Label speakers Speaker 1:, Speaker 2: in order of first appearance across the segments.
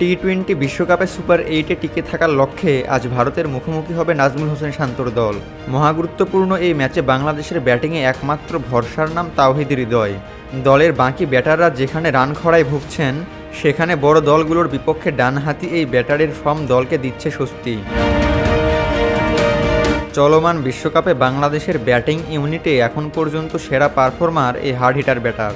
Speaker 1: T twenty বিশ্বকাপে super এইটে টিকে থাকার লক্ষ্যে আজ ভারতের মুখোমুখি হবে নাজমুল হোসেন শান্তর দল। মহাগুরুত্বপূর্ণ এই ম্যাচে বাংলাদেশের ব্যাটিংয়ে একমাত্র ভরসার নাম তাওহিদ হৃদয়। দলের বাকি ব্যাটাররা যেখানে রান খরায় ভুগছেন, সেখানে বড় দলগুলোর বিপক্ষে ডানহাতি এই ব্যাটারের ফর্ম দলকে দিচ্ছে স্বস্তি। চলমান বিশ্বকাপে বাংলাদেশের ব্যাটিং ইউনিটে এখন পর্যন্ত সেরা পারফর্মার এই হার্ড হিটার ব্যাটার।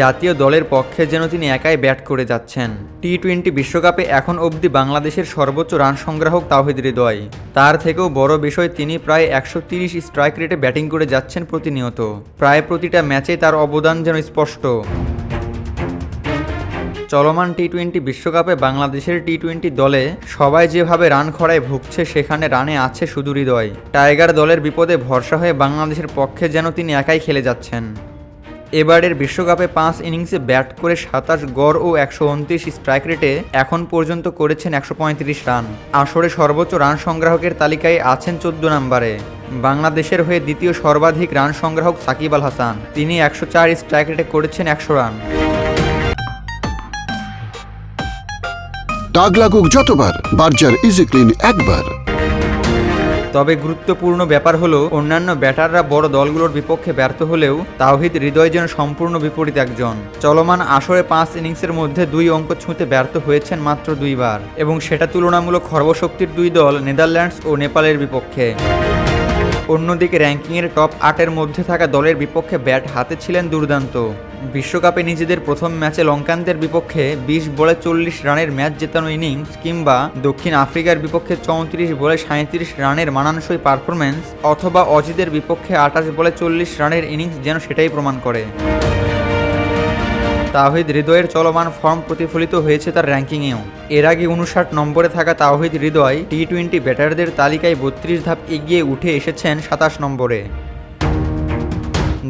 Speaker 1: জাতীয় দলের পক্ষে যেন তিনি একাই ব্যাট করে যাচ্ছেন। টি টোয়েন্টি বিশ্বকাপে এখন অবধি বাংলাদেশের সর্বোচ্চ রান সংগ্রাহক তাওহিদ হৃদয়। তার থেকেও বড় বিষয় তিনি প্রায় একশো তিরিশ স্ট্রাইক রেটে ব্যাটিং করে যাচ্ছেন প্রতিনিয়ত। প্রায় প্রতিটা ম্যাচে তার অবদান যেন স্পষ্ট। চলমান টি টোয়েন্টি বিশ্বকাপে বাংলাদেশের টি টোয়েন্টি দলে সবাই যেভাবে রান খরায় ভুগছে, সেখানে রানে আছে শুধু হৃদয়। টাইগার দলের বিপদে ভরসা হয়ে বাংলাদেশের পক্ষে যেন তিনি একাই খেলে যাচ্ছেন। এবারের বিশ্বকাপে পাঁচ ইনিংসে ব্যাট করে সাতাশ গড় ও একশো উনত্রিশ স্ট্রাইক রেটে এখন পর্যন্ত করেছেন একশো পঁয়ত্রিশ রান। আসরে সর্বোচ্চ রান সংগ্রাহকের তালিকায় আছেন চোদ্দ নম্বরে। বাংলাদেশের হয়ে দ্বিতীয় সর্বাধিক রান সংগ্রাহক সাকিব আল হাসান। তিনি একশো চার স্ট্রাইক রেটে করেছেন একশো রান।
Speaker 2: দাগ লাগুক যতবার, বার্জার ইজি ক্লিন একবার।
Speaker 1: তবে গুরুত্বপূর্ণ ব্যাপার হলো, অন্যান্য ব্যাটাররা বড় দলগুলোর বিপক্ষে ব্যর্থ হলেও তাওহিদ হৃদয় যেন সম্পূর্ণ বিপরীত একজন। চলমান আসরে পাঁচ ইনিংসের মধ্যে দুই অঙ্ক ছুঁতে ব্যর্থ হয়েছেন মাত্র দুইবার এবং সেটা তুলনামূলক সর্বশক্তির দুই দল, নেদারল্যান্ডস ও নেপালের বিপক্ষে। অন্যদিকে র্যাঙ্কিংয়ের টপ আটের মধ্যে থাকা দলের বিপক্ষে ব্যাট হাতে ছিলেন দুর্দান্ত। বিশ্বকাপে নিজেদের প্রথম ম্যাচে লঙ্কানদের বিপক্ষে বিশ বলে চল্লিশ রানের ম্যাচ জেতানো ইনিংস কিংবা দক্ষিণ আফ্রিকার বিপক্ষে চৌত্রিশ বলে সাঁত্রিশ রানের মানানসই পারফরমেন্স অথবা অজিদের বিপক্ষে আঠাশ বলে চল্লিশ রানের ইনিংস যেন সেটাই প্রমাণ করে। তাওহিদ হৃদয়ের চলমান ফর্ম প্রতিফলিত হয়েছে তার র্যাঙ্কিংয়েও। এর আগে উনষাট নম্বরে থাকা তাওহিদ হৃদয় টি টোয়েন্টি ব্যাটারদের তালিকায় বত্রিশ ধাপ এগিয়ে উঠে এসেছেন সাতাশ নম্বরে।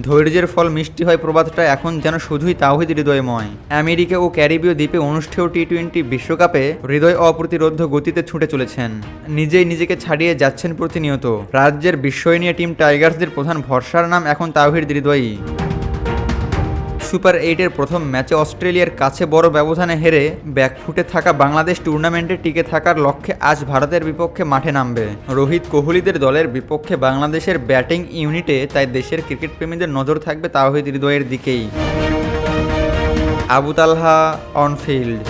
Speaker 1: ধৈর্যের ফল মিষ্টি হয় প্রবাদটা এখন যেন শুধুই তাওহিদ হৃদয়ময়। আমেরিকা ও ক্যারিবীয় দ্বীপে অনুষ্ঠেয় টি টোয়েন্টি বিশ্বকাপে হৃদয় অপ্রতিরোধ্য গতিতে ছুটে চলেছেন। নিজেই নিজেকে ছাড়িয়ে যাচ্ছেন প্রতিনিয়ত। রাজ্যের বিস্ময় নিয়ে টিম টাইগার্সদের প্রধান ভরসার নাম এখন তাওহিদ হৃদয়ই। সুপার এইটের প্রথম ম্যাচে অস্ট্রেলিয়ার কাছে বড় ব্যবধানে হেরে ব্যাকফুটে থাকা বাংলাদেশ টুর্নামেন্টে টিকে থাকার লক্ষ্যে আজ ভারতের বিপক্ষে মাঠে নামবে। রোহিত কোহলিদের দলের বিপক্ষে বাংলাদেশের ব্যাটিং ইউনিটে তাই দেশের ক্রিকেট প্রেমীদের নজর থাকবে তাওহিদ হৃদয়ের দিকেই। Abu Talha, on field.